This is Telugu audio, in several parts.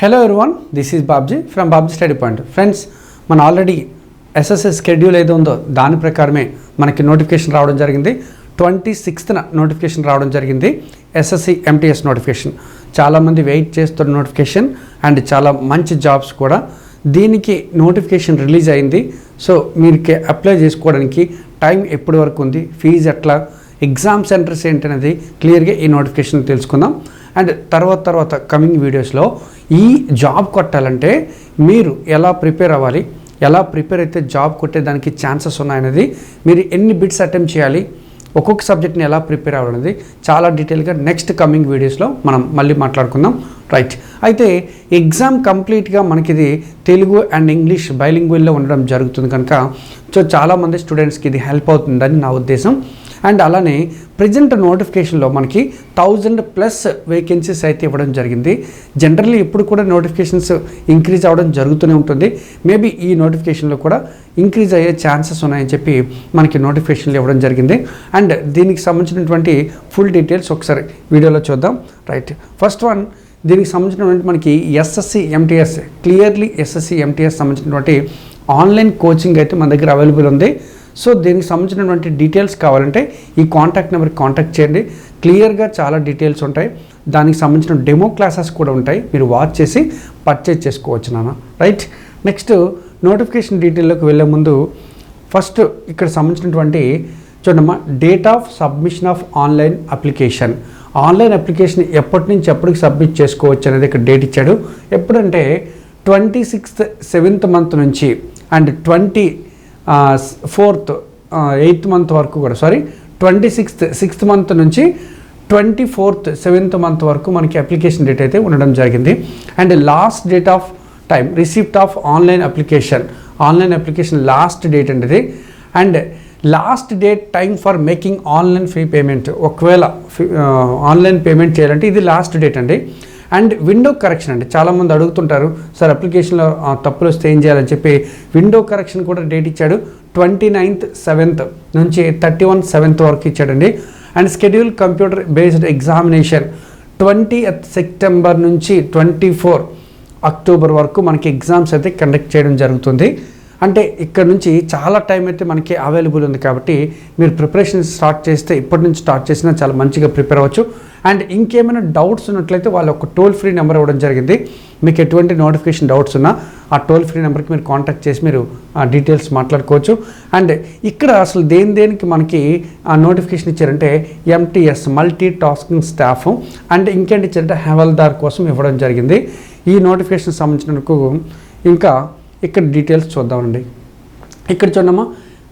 Hello everyone this is Babji from Babji study point friends మన ఆల్రెడీ ఎస్ఎస్ఎస్ షెడ్యూల్ ఏదో ఉందో దాని ప్రకారమే మనకి నోటిఫికేషన్ రావడం జరిగింది. ట్వంటీ సిక్స్త్న నోటిఫికేషన్ రావడం జరిగింది. ఎస్ఎస్సి ఎంటీఎస్ నోటిఫికేషన్ చాలామంది వెయిట్ చేస్తున్న నోటిఫికేషన్ అండ్ చాలా మంచి జాబ్స్ కూడా దీనికి నోటిఫికేషన్ రిలీజ్ అయింది. సో మీరు అప్లై చేసుకోవడానికి టైం ఎప్పటి వరకు ఉంది? ఫీజు ఎట్లా? ఎగ్జామ్ సెంటర్స్ ఏంటనేది క్లియర్గా ఈ నోటిఫికేషన్ తెలుసుకుందాం. అండ్ తర్వాత తర్వాత కమింగ్ వీడియోస్లో ఈ జాబ్ కొట్టాలంటే మీరు ఎలా ప్రిపేర్ అవ్వాలి? ఎలా ప్రిపేర్ అయితే జాబ్ కొట్టేదానికి ఛాన్సెస్ ఉన్నాయనేది మీరు ఎన్ని బిట్స్ అటెంప్ట్ చేయాలి? ఒక్కొక్క సబ్జెక్ట్ని ఎలా ప్రిపేర్ అవ్వాలనేది చాలా డీటెయిల్గా నెక్స్ట్ కమింగ్ వీడియోస్లో మనం మళ్ళీ మాట్లాడుకుందాం. రైట్ అయితే ఎగ్జామ్ కంప్లీట్గా మనకి ఇది తెలుగు అండ్ ఇంగ్లీష్ బైలింగ్వెల్లో ఉండడం జరుగుతుంది కనుక సో చాలామంది స్టూడెంట్స్కి ఇది హెల్ప్ అవుతుందని నా ఉద్దేశం. అండ్ అలానే ప్రజెంట్ నోటిఫికేషన్లో మనకి థౌజండ్ ప్లస్ వేకెన్సీస్ అయితే ఇవ్వడం జరిగింది. జనరల్లీ ఇప్పుడు కూడా నోటిఫికేషన్స్ ఇంక్రీజ్ అవ్వడం జరుగుతూనే ఉంటుంది. మేబీ ఈ నోటిఫికేషన్లో కూడా ఇంక్రీజ్ అయ్యే ఛాన్సెస్ ఉన్నాయని చెప్పి మనకి నోటిఫికేషన్లు ఇవ్వడం జరిగింది. అండ్ దీనికి సంబంధించినటువంటి ఫుల్ డీటెయిల్స్ ఒకసారి వీడియోలో చూద్దాం. రైట్. ఫస్ట్ వన్ దీనికి సంబంధించినటువంటి మనకి SSC MTS clearly SSC MTS సంబంధించినటువంటి ఆన్లైన్ కోచింగ్ అయితే మన దగ్గర అవైలబుల్ ఉంది. సో దీనికి సంబంధించినటువంటి డీటెయిల్స్ కావాలంటే ఈ కాంటాక్ట్ నెంబర్కి కాంటాక్ట్ చేయండి. క్లియర్గా చాలా డీటెయిల్స్ ఉంటాయి. దానికి సంబంధించిన డెమో క్లాసెస్ కూడా ఉంటాయి. మీరు వాచ్ చేసి పర్చేజ్ చేసుకోవచ్చు నాన్న. రైట్ నెక్స్ట్ నోటిఫికేషన్ డీటెయిల్లోకి వెళ్ళే ముందు ఫస్ట్ ఇక్కడ సంబంధించినటువంటి చూడమ్మా date of submission of online application online application ఎప్పటి నుంచి ఎప్పటికి సబ్మిట్ చేసుకోవచ్చు అనేది ఇక్కడ డేట్ ఇచ్చాడు. ఎప్పుడంటే ట్వంటీ సిక్స్త్ సెవెంత్ మంత్ నుంచి. And twenty fourth eighth month వరకు కూడా sorry twenty sixth sixth month నుంచి ట్వంటీ ఫోర్త్ సెవెంత్ మంత్ వరకు మనకి అప్లికేషన్ డేట్ అయితే ఉండడం జరిగింది. And last date of time receipt of online application online application last date అండి ఇది. And last date time for making online fee payment ఒకవేళ ఆన్లైన్ పేమెంట్ చేయాలంటే ఇది లాస్ట్ డేట్ అండి. అండ్ విండో కరెక్షన్ అండి చాలామంది అడుగుతుంటారు సార్ అప్లికేషన్లో తప్పులు వస్తే ఏం చేయాలని చెప్పి విండో కరెక్షన్ కూడా డేట్ ఇచ్చాడు. ట్వంటీ నైన్త్ సెవెంత్ నుంచి థర్టీ వన్ సెవెంత్ వరకు ఇచ్చాడండి. And schedule computer based examination twenty September నుంచి ట్వంటీ ఫోర్ అక్టోబర్ వరకు మనకి ఎగ్జామ్స్ అయితే కండక్ట్ చేయడం జరుగుతుంది. అంటే ఇక్కడ నుంచి చాలా టైం అయితే మనకి అవైలబుల్ ఉంది కాబట్టి మీరు ప్రిపరేషన్ స్టార్ట్ చేస్తే ఇప్పటి నుంచి స్టార్ట్ చేసినా చాలా మంచిగా ప్రిపేర్ అవ్వచ్చు. అండ్ ఇంకేమైనా డౌట్స్ ఉన్నట్లయితే వాళ్ళు ఒక టోల్ ఫ్రీ నెంబర్ ఇవ్వడం జరిగింది. మీకు ఎటువంటి నోటిఫికేషన్ డౌట్స్ ఉన్నా ఆ టోల్ ఫ్రీ నెంబర్కి మీరు కాంటాక్ట్ చేసి మీరు ఆ డీటెయిల్స్ మాట్లాడుకోవచ్చు. అండ్ ఇక్కడ అసలు దేని దేనికి మనకి ఆ నోటిఫికేషన్ ఇచ్చారంటే MTS multi tasking staff and ఇంకేంటి ఇచ్చారంటే హెవల్దార్ కోసం ఇవ్వడం జరిగింది. ఈ నోటిఫికేషన్ సంబంధించినందుకు ఇంకా ఇక్కడ డీటెయిల్స్ చూద్దామండి. ఇక్కడ చూడమ్మా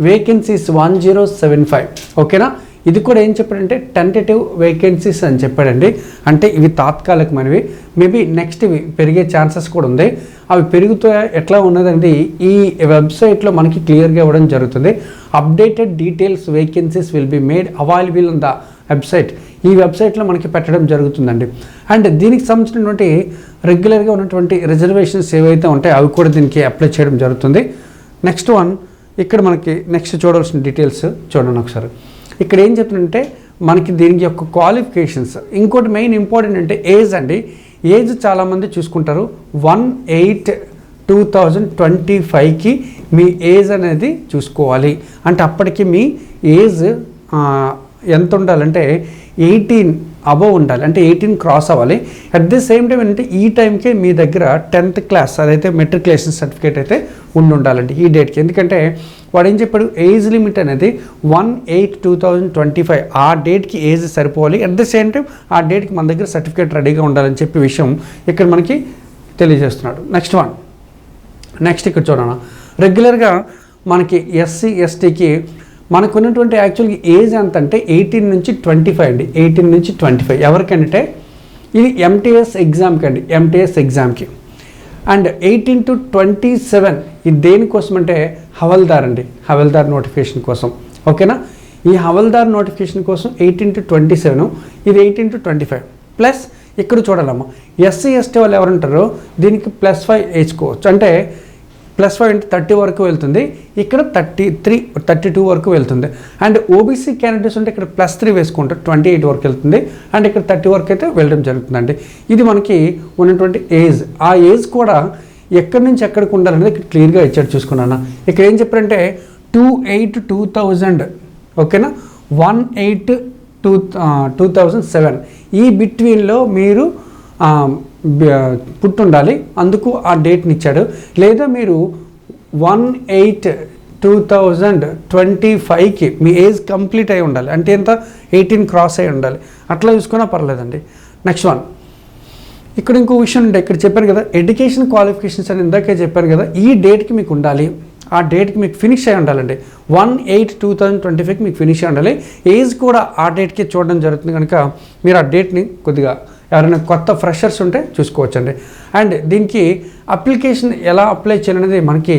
vacancies one zero seven five ఓకేనా? ఇది కూడా ఏం చెప్పాడంటే టెంటేటివ్ వేకెన్సీస్ అని చెప్పాడండి. అంటే ఇవి తాత్కాలికమైనవి. మేబీ నెక్స్ట్ ఇవి పెరిగే ఛాన్సెస్ కూడా ఉంది. అవి పెరుగుతూ ఎట్లా ఉన్నదండి ఈ వెబ్సైట్లో మనకి క్లియర్గా ఇవ్వడం జరుగుతుంది. Updated details vacancies will be made available in the website ఈ వెబ్సైట్లో మనకి పెట్టడం జరుగుతుందండి. అండ్ దీనికి సంబంధించినటువంటి రెగ్యులర్గా ఉన్నటువంటి రిజర్వేషన్స్ ఏవైతే ఉంటాయో అవి కూడా దీనికి అప్లై చేయడం జరుగుతుంది. నెక్స్ట్ వన్ ఇక్కడ మనకి నెక్స్ట్ చూడవలసిన డీటెయిల్స్ చూడండి ఒకసారి. ఇక్కడ ఏం చెప్తుందంటే మనకి దీనికి యొక్క క్వాలిఫికేషన్స్. ఇంకోటి మెయిన్ ఇంపార్టెంట్ అంటే ఏజ్ అండి. ఏజ్ చాలామంది చూసుకుంటారు. One eight two thousand twenty ఫైవ్కి మీ ఏజ్ అనేది చూసుకోవాలి. అంటే అప్పటికి మీ ఏజ్ ఎంత ఉండాలంటే ఎయిటీన్ అబవ్ ఉండాలి. అంటే ఎయిటీన్ క్రాస్ అవ్వాలి. అట్ ది సేమ్ టైం ఏంటంటే ఈ టైంకే మీ దగ్గర టెన్త్ క్లాస్ అదైతే మెట్రికులేషన్ సర్టిఫికేట్ అయితే ఉండి ఉండాలండి ఈ డేట్కి. ఎందుకంటే వాడు ఏం చెప్పాడు? ఏజ్ లిమిట్ అనేది one eight two thousand twenty five. ఆ డేట్కి ఏజ్ సరిపోవాలి. అట్ ది సేమ్ టైం ఆ డేట్కి మన దగ్గర సర్టిఫికేట్ రెడీగా ఉండాలని చెప్పి విషయం ఇక్కడ మనకి తెలియజేస్తున్నాడు. నెక్స్ట్ వన్ నెక్స్ట్ ఇక్కడ చూడనా రెగ్యులర్గా మనకి ఎస్సీ ఎస్టీకి మనకు ఉన్నటువంటి యాక్చువల్గా ఏజ్ ఎంత అంటే ఎయిటీన్ నుంచి ట్వంటీ ఫైవ్ అండి. ఎయిటీన్ నుంచి ట్వంటీ ఫైవ్ ఎవరికంటే? ఇది ఎంటీఎస్ ఎగ్జామ్కి అండి. ఎంటీఎస్ ఎగ్జామ్కి and eighteen to twenty seven ఇది దేనికోసం అంటే హవల్దార్ అండి. హవల్దార్ నోటిఫికేషన్ కోసం. ఓకేనా? ఈ హవల్దార్ నోటిఫికేషన్ కోసం ఎయిటీన్ టు ట్వంటీ సెవెన్ ఇది eighteen to twenty five plus ఇక్కడ చూడాలమ్మా. ఎస్సీ ఎస్టీ వాళ్ళు ఎవరుంటారో? దీనికి ప్లస్ ఫైవ్ వేసుకోవచ్చు అంటే ప్లస్ ఫైవ్ థర్టీ వరకు వెళ్తుంది. ఇక్కడ థర్టీ త్రీ థర్టీ టూ వరకు వెళ్తుంది. అండ్ ఓబీసీ క్యాండిడేట్స్ ఉంటే ఇక్కడ ప్లస్ త్రీ వేసుకుంటారు ట్వంటీ ఎయిట్ వరకు వెళ్తుంది. అండ్ ఇక్కడ థర్టీ వరకు అయితే వెళ్ళడం జరుగుతుందండి. ఇది మనకి ఉన్నటువంటి ఏజ్ ఆ ఏజ్ కూడా ఎక్కడి నుంచి ఎక్కడికి ఉండాలనేది ఇక్కడ క్లియర్గా ఇచ్చాడు చూసుకున్నాను. ఇక్కడ ఏం చెప్పారంటే టూ ఎయిట్ టూ థౌజండ్ ఓకేనా one eight two two thousand seven ఈ బిట్వీన్లో మీరు పుట్టుండాలి. అందుకు ఆ డేట్ని ఇచ్చాడు. లేదా మీరు one eight two thousand twenty ఫైవ్కి మీ ఏజ్ కంప్లీట్ అయి ఉండాలి. అంటే ఎంత? ఎయిటీన్ క్రాస్ అయి ఉండాలి. అట్లా చూసుకున్నా పర్లేదండి. Next one. ఇక్కడ ఇంకో విషయం ఉంటే ఇక్కడ చెప్పాను కదా ఎడ్యుకేషన్ క్వాలిఫికేషన్స్ అని ఇందాకే చెప్పాను కదా ఈ డేట్కి మీకు ఉండాలి. ఆ డేట్కి మీకు ఫినిష్ అయి ఉండాలండి. One eight two thousand twenty ఫైవ్కి మీకు ఫినిష్ అయి ఉండాలి. ఏజ్ కూడా ఆ డేట్కి చూడడం జరుగుతుంది కనుక మీరు ఆ డేట్ని కొద్దిగా ఎవరైనా కొత్త ఫ్రెషర్స్ ఉంటే చూసుకోవచ్చండి. అండ్ దీనికి అప్లికేషన్ ఎలా అప్లై చేయాలనేది మనకి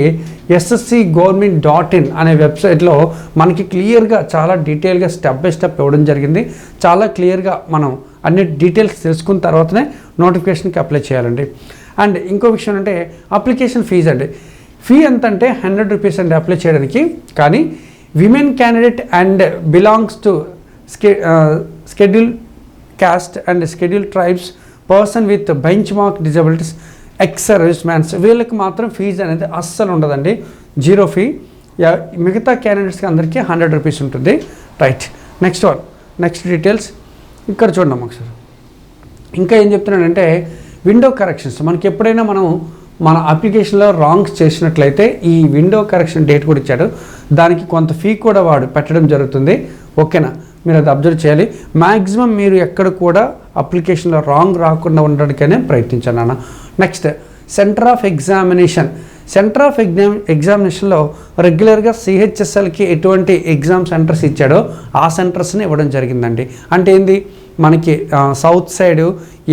ఎస్ఎస్సి గవర్నమెంట్ డాట్ ఇన్ అనే వెబ్సైట్లో మనకి క్లియర్గా చాలా డీటెయిల్గా స్టెప్ బై స్టెప్ ఇవ్వడం జరిగింది. చాలా క్లియర్గా మనం అన్ని డీటెయిల్స్ తెలుసుకున్న తర్వాతనే నోటిఫికేషన్కి అప్లై చేయాలండి. అండ్ ఇంకో విషయం అంటే అప్లికేషన్ ఫీజు అండి. ఫీ ఎంత అంటే హండ్రెడ్ రూపీస్ అండి అప్లై చేయడానికి. కానీ women candidate and belongs to స్కె schedule caste and schedule tribes person with benchmark disabilities ex service mans వీళ్ళకి మాత్రం ఫీజు అనేది అస్సలు ఉండదండి. జీరో ఫీ మిగతా క్యాండిడేట్స్కి అందరికీ హండ్రెడ్ రూపీస్ ఉంటుంది. Right next one next details ఇక్కడ చూడండి ఒకసారి. ఇంకా ఏం చెప్తున్నానంటే విండో కరెక్షన్స్ మనకి ఎప్పుడైనా మనం మన అప్లికేషన్లో రాంగ్స్ చేసినట్లయితే ఈ విండో కరెక్షన్ డేట్ కూడా ఇచ్చాడు. దానికి కొంత ఫీ కూడా వాడు పెట్టడం జరుగుతుంది. ఓకేనా మీరు అది అబ్జర్వ్ చేయాలి. మ్యాక్సిమం మీరు ఎక్కడ కూడా అప్లికేషన్లో రాంగ్ రాకుండా ఉండడానికనే ప్రయత్నించాను అన్న next centre of examination centre of exam ఎగ్జామినేషన్లో రెగ్యులర్గా సిహెచ్ఎస్ఎల్కి ఎటువంటి ఎగ్జామ్ సెంటర్స్ ఇచ్చాడో ఆ సెంటర్స్ని ఇవ్వడం జరిగిందండి. అంటే ఏంది? మనకి సౌత్ సైడ్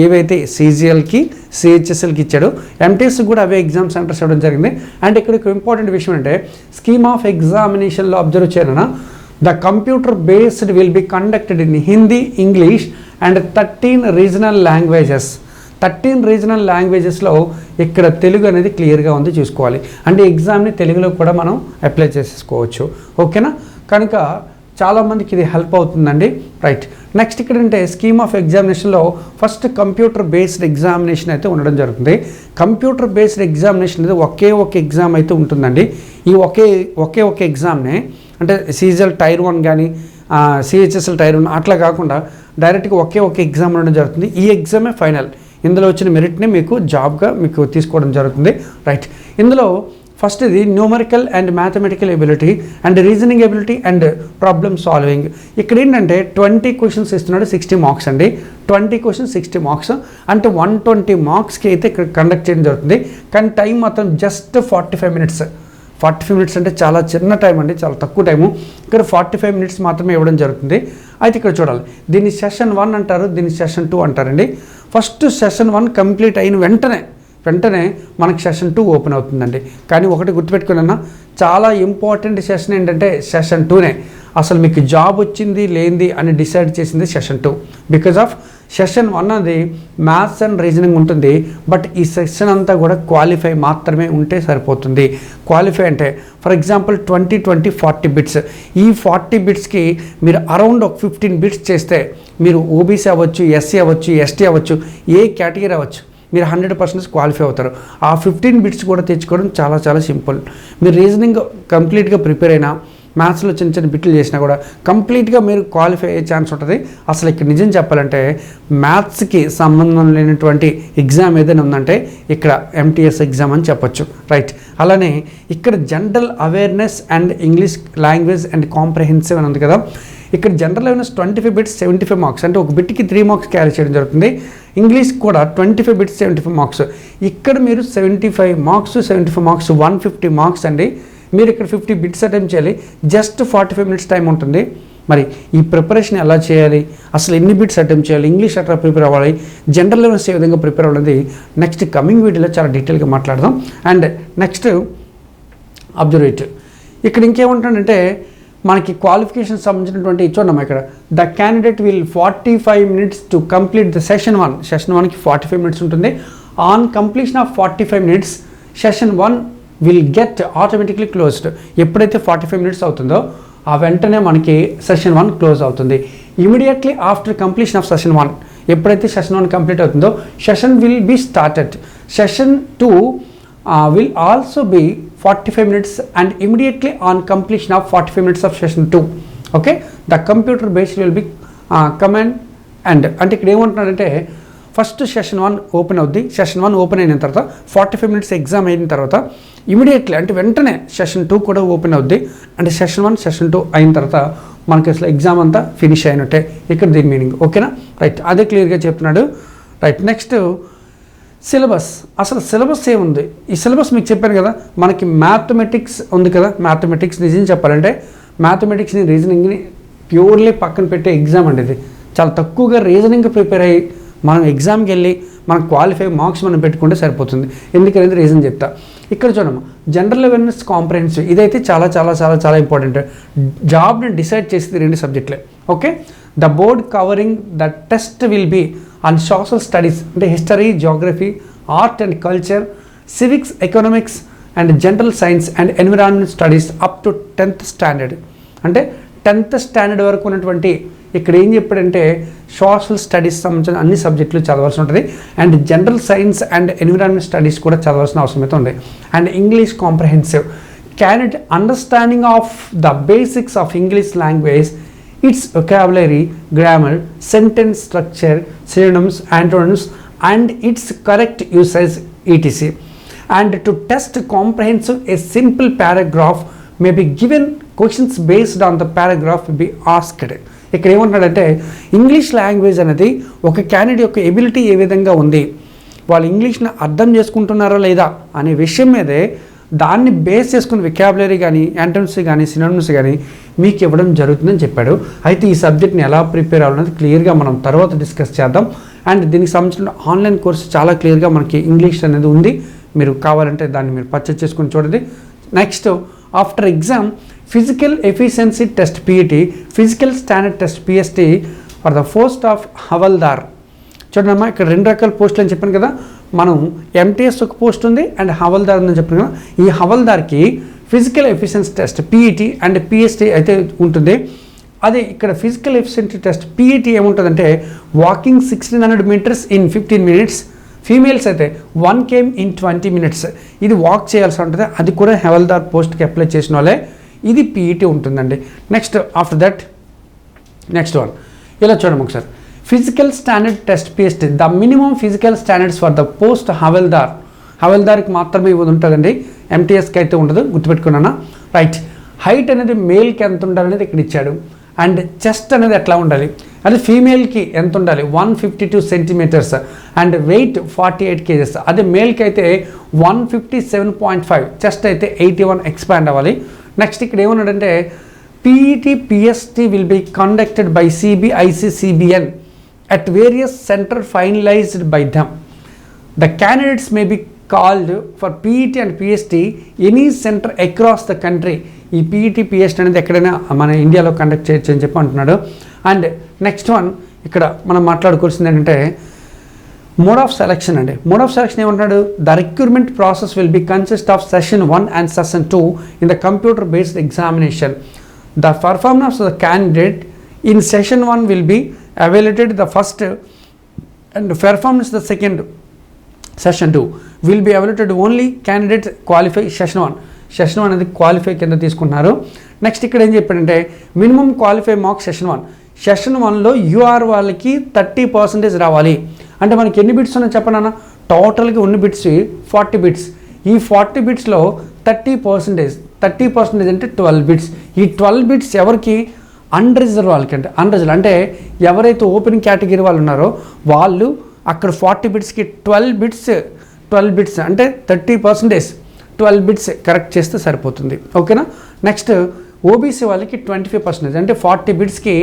ఏవైతే సీజీఎల్కి సిహెచ్ఎస్ఎల్కి ఇచ్చాడో ఎంటీఎస్ కూడా అవే ఎగ్జామ్ సెంటర్స్ ఇవ్వడం జరిగింది. అండ్ ఇక్కడ ఇంపార్టెంట్ విషయం అంటే స్కీమ్ ఆఫ్ ఎగ్జామినేషన్లో అబ్జర్వ్ చేయనా the computer based will be conducted in Hindi English and thirteen regional languages thirteen regional లాంగ్వేజెస్లో ఇక్కడ తెలుగు అనేది క్లియర్గా ఉంది చూసుకోవాలి. అంటే ఎగ్జామ్ని తెలుగులో కూడా మనం అప్లై చేసేసుకోవచ్చు. ఓకేనా కనుక చాలామందికి ఇది హెల్ప్ అవుతుందండి. రైట్ నెక్స్ట్ ఇక్కడ అంటే స్కీమ్ ఆఫ్ ఎగ్జామినేషన్లో ఫస్ట్ కంప్యూటర్ బేస్డ్ ఎగ్జామినేషన్ అయితే ఉండడం జరుగుతుంది. కంప్యూటర్ బేస్డ్ ఎగ్జామినేషన్ అనేది ఒకే ఒక ఎగ్జామ్ అయితే ఉంటుందండి. ఈ ఒకే ఒకే ఒక ఎగ్జామ్నే అంటే సీజల్ టైర్ వన్ కానీ సిహెచ్ఎస్ఎల్ టైర్ వన్ అట్లా కాకుండా డైరెక్ట్గా ఒకే ఒక ఎగ్జామ్ ఉండడం జరుగుతుంది. ఈ ఎగ్జామే ఫైనల్ ఇందులో వచ్చిన మెరిట్ని మీకు జాబ్గా మీకు తీసుకోవడం జరుగుతుంది. రైట్ ఇందులో ఫస్ట్ ఇది numerical and mathematical ability and reasoning ability and problem solving ఇక్కడ ఏంటంటే ట్వంటీ క్వశ్చన్స్ ఇస్తున్నాడు సిక్స్టీ మార్క్స్ అండి. ట్వంటీ క్వశ్చన్స్ సిక్స్టీ మార్క్స్ అంటే వన్ ట్వంటీ మార్క్స్కి అయితే ఇక్కడ కండక్ట్ చేయడం జరుగుతుంది. కానీ టైం మాత్రం just forty five minutes forty five minutes అంటే చాలా చిన్న టైం అండి చాలా తక్కువ టైము ఇక్కడ ఫార్టీ ఫైవ్ మినిట్స్ మాత్రమే ఇవ్వడం జరుగుతుంది. అయితే ఇక్కడ చూడాలి. దీన్ని సెషన్ వన్ అంటారు దీన్ని సెషన్ టూ అంటారండి. ఫస్ట్ సెషన్ వన్ కంప్లీట్ అయిన వెంటనే వెంటనే మనకి సెషన్ టూ ఓపెన్ అవుతుందండి. కానీ ఒకటి గుర్తుపెట్టుకున్నా చాలా ఇంపార్టెంట్ సెషన్ ఏంటంటే సెషన్ టూనే అసలు మీకు జాబ్ వచ్చింది లేనిది అని డిసైడ్ చేసింది session two because of session one అది మ్యాథ్స్ అండ్ రీజనింగ్ ఉంటుంది. బట్ ఈ సెషన్ అంతా కూడా క్వాలిఫై మాత్రమే ఉంటే సరిపోతుంది. క్వాలిఫై అంటే for example twenty twenty forty bits ఈ ఫార్టీ బిట్స్కి మీరు అరౌండ్ ఒక ఫిఫ్టీన్ బిట్స్ చేస్తే మీరు ఓబీసీ అవ్వచ్చు ఎస్సీ అవ్వచ్చు ఎస్టీ అవ్వచ్చు ఏ కేటగిరీ అవ్వచ్చు మీరు హండ్రెడ్ పర్సెంట్ క్వాలిఫై అవుతారు. ఆ ఫిఫ్టీన్ బిట్స్ కూడా తెచ్చుకోవడం చాలా చాలా సింపుల్. మీరు రీజనింగ్ కంప్లీట్గా ప్రిపేర్ అయినా మ్యాథ్స్లో చిన్న చిన్న బిట్లు చేసినా కూడా కంప్లీట్గా మీరు క్వాలిఫై అయ్యే ఛాన్స్ ఉంటుంది. అసలు ఇక్కడ నిజం చెప్పాలంటే మ్యాథ్స్కి సంబంధం లేనటువంటి ఎగ్జామ్ ఏదైనా ఉందంటే ఇక్కడ ఎంటీఎస్ ఎగ్జామ్ అని చెప్పొచ్చు. రైట్. అలానే ఇక్కడ general awareness and English language and comprehensive అని ఉంది కదా. ఇక్కడ general awareness twenty five bits seventy five marks అంటే ఒక బిట్కి త్రీ మార్క్స్ క్యారీ చేయడం జరుగుతుంది. ఇంగ్లీష్ కూడా twenty five bits seventy five marks ఇక్కడ మీరు seventy five marks seventy five marks one fifty marks అండి. మీరు ఇక్కడ ఫిఫ్టీ బిట్స్ అటెంప్ట్ చేయాలి. Just forty five minutes time ఉంటుంది. మరి ఈ ప్రిపరేషన్ ఎలా చేయాలి? అసలు ఎన్ని బిట్స్ అటెంప్ట్ చేయాలి? ఇంగ్లీష్ అట్లా ప్రిపేర్ అవ్వాలి? జనరల్ అవేర్నెస్ ఏ విధంగా ప్రిపేర్ అవ్వాలి నెక్స్ట్ కమింగ్ వీడియోలో చాలా డీటెయిల్గా మాట్లాడదాం. అండ్ నెక్స్ట్ అబ్జర్వేట్ ఇక్కడ ఇంకేముంటుందంటే మనకి క్వాలిఫికేషన్ సంబంధించినటువంటి ఇచ్చున్నాం ఇక్కడ. The candidate will forty five minutes to complete the session one session వన్కి ఫార్టీ ఫైవ్ మినిట్స్ ఉంటుంది. On completion of forty five minutes session one will get automatically closed ఎప్పుడైతే ఫార్టీ ఫైవ్ మినిట్స్ అవుతుందో ఆ వెంటనే మనకి సెషన్ వన్ క్లోజ్ అవుతుంది. Immediately after completion of session one ఎప్పుడైతే సెషన్ వన్ కంప్లీట్ అవుతుందో session will be started session two will also be forty five minutes and on on completion of forty five minutes of session two okay the computer be will command command and అంటే ఇక్కడ ఏమంటున్నాడంటే ఫస్ట్ సెషన్ వన్ ఓపెన్ అవుద్ది. సెషన్ వన్ ఓపెన్ అయిన తర్వాత ఫార్టీ ఫైవ్ మినిట్స్ ఎగ్జామ్ అయిన తర్వాత ఇమీడియట్లీ అంటే వెంటనే సెషన్ టూ కూడా ఓపెన్ అవుద్ది. అంటే సెషన్ వన్ సెషన్ టూ అయిన తర్వాత మనకి అసలు ఎగ్జామ్ అంతా ఫినిష్ అయినట్టే. ఇక్కడ దీని మీనింగ్ ఓకేనా రైట్ అదే క్లియర్గా చెప్తున్నాడు. Right next syllabus. అసలు సిలబస్ ఏముంది? ఈ సిలబస్ మీకు చెప్పాను కదా మనకి మ్యాథమెటిక్స్ ఉంది కదా మ్యాథమెటిక్స్ నిజం చెప్పాలంటే మ్యాథమెటిక్స్ని రీజనింగ్ని ప్యూర్లీ పక్కన పెట్టే ఎగ్జామ్ అండి ఇది. చాలా తక్కువగా రీజనింగ్ ప్రిపేర్ అయ్యి మనం ఎగ్జామ్కి వెళ్ళి మనం క్వాలిఫై మార్క్స్ మనం పెట్టుకుంటే సరిపోతుంది. ఎందుకనేది రీజన్ చెప్తా. ఇక్కడ చూడము జనరల్ అవేర్నెస్ కాంప్రహెన్సివ్ ఇదైతే చాలా చాలా చాలా చాలా ఇంపార్టెంట్ జాబ్ని డిసైడ్ చేసేది రెండు సబ్జెక్టులే okay the board covering the test will be on social studies అంటే history geography art and culture civics economics and general science and environment studies up to tenth standard అంటే టెన్త్ స్టాండర్డ్ వరకు ఉన్నటువంటి ఇక్కడ ఏం చెప్పాడంటే సోషల్ స్టడీస్ సంబంధించిన అన్ని సబ్జెక్టులు చదవాల్సి ఉంటుంది. And general science and environment studies కూడా చదవాల్సిన అవసరం అయితే ఉంది. And English comprehensive correct understanding of the basics of English language it's vocabulary, grammar, sentence structure, synonyms, antonyms, and its correct usage, etc. And to test comprehensive, a simple paragraph may be given questions based on the paragraph will be asked. ఇక్కడ ఏమంటున్నాడంటే ఇంగ్లీష్ లాంగ్వేజ్ అనేది ఒక క్యాండిడేట్ యొక్క ఎబిలిటీ ఏ విధంగా ఉంది వాళ్ళు ఇంగ్లీష్ని అర్థం చేసుకుంటున్నారా లేదా అనే విషయం మీదే దాన్ని బేస్ చేసుకుని వికాబులరీ కానీ యాంటమ్స్ కానీ సినిమస్ కానీ మీకు ఇవ్వడం జరుగుతుందని చెప్పాడు. అయితే ఈ సబ్జెక్ట్ని ఎలా ప్రిపేర్ అవ్వాలనేది క్లియర్గా మనం తర్వాత డిస్కస్ చేద్దాం. అండ్ దీనికి సంబంధించిన ఆన్లైన్ కోర్సు చాలా క్లియర్గా మనకి ఇంగ్లీష్ అనేది ఉంది. మీరు కావాలంటే దాన్ని మీరు పర్చేజ్ చేసుకుని చూడండి. Next after exam physical efficiency test PET physical standard test PST for the post of havildar చూడమ్మా ఇక్కడ రెండు రకాల పోస్టులు అని చెప్పాను కదా. మనం ఎంటీఎస్ ఒక పోస్ట్ ఉంది అండ్ హవల్దార్ అని చెప్పిన ఈ హవల్దార్కి physical efficiency test PET and PST అయితే ఉంటుంది. అదే ఇక్కడ ఫిజికల్ ఎఫిషియన్సీ టెస్ట్ పీఈటీ ఏముంటుందంటే walking sixteen hundred metres in fifteen minutes females అయితే one km in twenty minutes ఇది వాక్ చేయాల్సి ఉంటుంది. అది కూడా హెవల్దార్ పోస్ట్కి అప్లై చేసిన వాళ్ళే. ఇది పీఈటీ ఉంటుందండి. Next after that next one ఇలా చూడండి ఒకసారి. Physical standard test PST the minimum physical standards for the post హవెల్దార్ హవెల్దార్కి మాత్రమే ఇవ్వదు ఉంటుందండి. ఎంటీఎస్కి అయితే ఉండదు గుర్తుపెట్టుకున్నానా? రైట్ హైట్ అనేది మేల్కి ఎంత ఉండాలనేది ఇక్కడ ఇచ్చాడు. అండ్ చెస్ట్ అనేది ఎట్లా ఉండాలి? అది ఫీమేల్కి ఎంత ఉండాలి? One fifty two centimetres and weight forty eight kgs అదే మేల్కి అయితే one fifty seven point five chest అయితే ఎయిటీ వన్ ఎక్స్పాండ్ అవ్వాలి. నెక్స్ట్ ఇక్కడ ఏమన్నాడంటే PET PST will be conducted by CBIC CBN at various center finalized by them. The candidates may be called for PET and PST any center across the country. ఈ పీఈటీ పిఎస్టీ అనేది ఎక్కడైనా మన ఇండియాలో కండక్ట్ చేయొచ్చు అని చెప్పి అంటున్నాడు అండ్ నెక్స్ట్ వన్ ఇక్కడ మనం మాట్లాడుకోవాల్సింది ఏంటంటే మోడ్ ఆఫ్ సెలక్షన్ అండి మోడ్ ఆఫ్ సెలక్షన్ ఏమంటున్నాడు the recruitment process will be consist of session one and session two in the computer based examination the performance of the candidate in session one will be evaluated the first and performance the second session two will be evaluated only candidate qualify session one session one అనేది క్వాలిఫై కింద తీసుకున్నారు. నెక్స్ట్ ఇక్కడ ఏం చెప్పాడంటే minimum qualify marks session one session వన్లో యూఆర్ వాళ్ళకి థర్టీ పర్సెంటేజ్ రావాలి. అంటే మనకి ఎన్ని బిట్స్ ఉన్నాయో చెప్పనా టోటల్గా ఉన్న బిట్స్ ఫార్టీ బిట్స్ ఈ ఫార్టీ బిట్స్లో థర్టీ పర్సెంటేజ్ థర్టీ పర్సెంటేజ్ అంటే ట్వెల్వ్ బిట్స్ ఈ ట్వెల్వ్ బిట్స్ ఎవరికి అన్రిజర్వ్ వాళ్ళకి అంటే అన్రిజర్వ్ అంటే ఎవరైతే ఓపెన్ కేటగిరీ వాళ్ళు ఉన్నారో వాళ్ళు అక్కడ ఫార్టీ బిట్స్కి ట్వెల్వ్ బిట్స్ ట్వెల్వ్ బిట్స్ అంటే thirty percentage twelve bits correct చేస్తే సరిపోతుంది. ఓకేనా నెక్స్ట్ ఓబీసీ వాళ్ళకి ట్వంటీ ఫైవ్ పర్సెంటేజ్ అంటే ఫార్టీ బిట్స్కి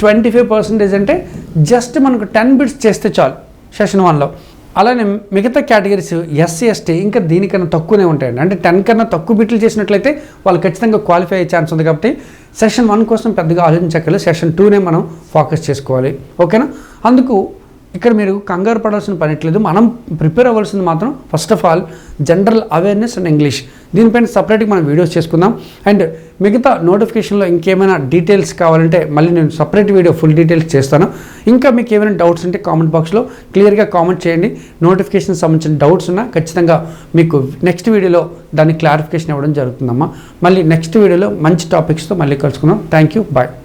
ట్వంటీ ఫైవ్ పర్సెంటేజ్ అంటే జస్ట్ మనకు టెన్ బిట్స్ చేస్తే చాలు సెషన్ వన్లో అలానే మిగతా కేటగిరీస్ ఎస్సీ ఎస్టీ ఇంకా దీనికన్నా తక్కువనే ఉంటాయండి. అంటే టెన్ కన్నా తక్కువ బిట్లు చేసినట్లయితే వాళ్ళు ఖచ్చితంగా క్వాలిఫై అయ్యే ఛాన్స్ ఉంది కాబట్టి సెషన్ వన్ కోసం పెద్దగా ఆలోచించక్కర్లేదు సెషన్ టూనే మనం ఫోకస్ చేసుకోవాలి. ఓకేనా? అందుకు ఇక్కడ మీరు కంగారు పడాల్సిన పనిట్లేదు మనం ప్రిపేర్ అవ్వాల్సింది మాత్రం first of all general awareness and English. దీనిపైన సపరేట్గా మనం వీడియోస్ చేసుకుందాం. అండ్ మిగతా నోటిఫికేషన్లో ఇంకేమైనా డీటెయిల్స్ కావాలంటే మళ్ళీ నేను సపరేట్ వీడియో ఫుల్ డీటెయిల్స్ చేస్తాను. ఇంకా మీకు ఏమైనా డౌట్స్ ఉంటే కామెంట్ బాక్స్లో క్లియర్గా కామెంట్ చేయండి. నోటిఫికేషన్ సంబంధించిన డౌట్స్ ఉన్నా ఖచ్చితంగా మీకు నెక్స్ట్ వీడియోలో దాన్ని క్లారిఫికేషన్ ఇవ్వడం జరుగుతుందమ్మా. మళ్ళీ నెక్స్ట్ వీడియోలో మంచి టాపిక్స్తో మళ్ళీ కలుసుకుందాం. Thank you bye